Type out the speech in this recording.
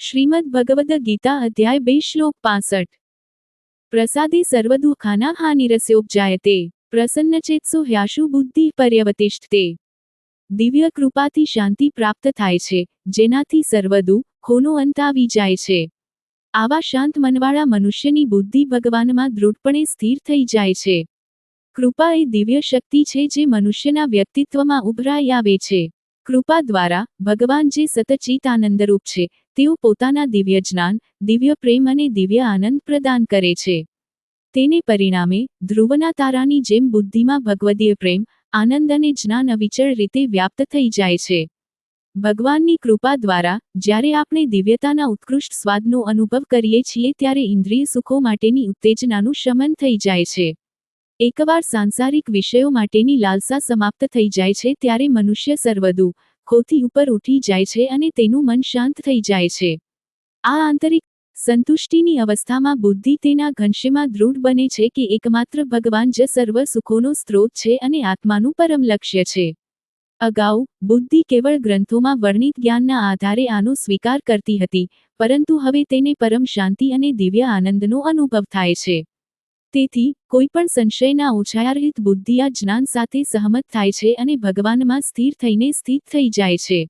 શ્રીમદ ભગવદ ગીતા અધ્યાય બે શ્લોક પાસઠ. પ્રસાદે સર્વદુઃખાના હાનિરસ્યોપજાયતે પ્રસન્નચેતસો હ્યાશુ બુદ્ધિ પર્યવતિષ્ઠતે. દિવ્ય કૃપાથી શાંતિ પ્રાપ્ત થાય છે, જેનાથી સર્વદુ ખોનો અંત આવી જાય છે. આવા શાંત મનવાળા મનુષ્યની બુદ્ધિ ભગવાનમાં દૃઢપણે સ્થિર થઈ જાય છે. કૃપા એ દિવ્ય શક્તિ છે જે મનુષ્યના વ્યક્તિત્વમાં ઉભરાઈ આવે છે. કૃપા દ્વારા ભગવાન જે સતચિત આનંદરૂપ છે તેઓ પોતાના દિવ્ય જ્ઞાન, દિવ્ય પ્રેમ અને દિવ્ય આનંદ પ્રદાન કરે છે. તેને પરિણામે, ધ્રુવના તારાની જેમ બુદ્ધિમાં ભગવદીય પ્રેમ, આનંદ અને જ્ઞાન અવિચળ રીતે વ્યાપ્ત થઈ જાય છે. ભગવાનની કૃપા દ્વારા, જ્યારે આપણે દિવ્યતાના ઉત્કૃષ્ટ સ્વાદનો અનુભવ કરીએ છીએ ત્યારે ઇન્દ્રિય સુખો માટેની ઉત્તેજનાનું શમન થઈ જાય છે. એકવાર સાંસારિક વિષયો માટેની લાલસા સમાપ્ત થઈ જાય છે ત્યારે મનુષ્ય સર્વદુ ખોથી ઉપર ઉઠી જાય છે અને તેનું મન શાંત થઈ જાય છે. આ આંતરિક સંતુષ્ટિની અવસ્થામાં બુદ્ધિ તેના ઘનશ્યમાં દૃઢ બને છે કે એકમાત્ર ભગવાન જ સર્વ સુખોનો સ્ત્રોત છે અને આત્માનું પરમ લક્ષ્ય છે. અગાઉ, બુદ્ધિ કેવળ ગ્રંથોમાં વર્ણિત જ્ઞાનના આધારે આનો સ્વીકાર કરતી હતી, પરંતુ હવે તેને પરમ શાંતિ અને દિવ્ય આનંદનો અનુભવ થાય છે. તેથી, કોઈપણ સંશયના ઓછાયારહિત બુદ્ધિ આ જ્ઞાન સાથે સહમત થાય છે અને ભગવાનમાં સ્થિર થઈને સ્થિત થઈ જાય છે.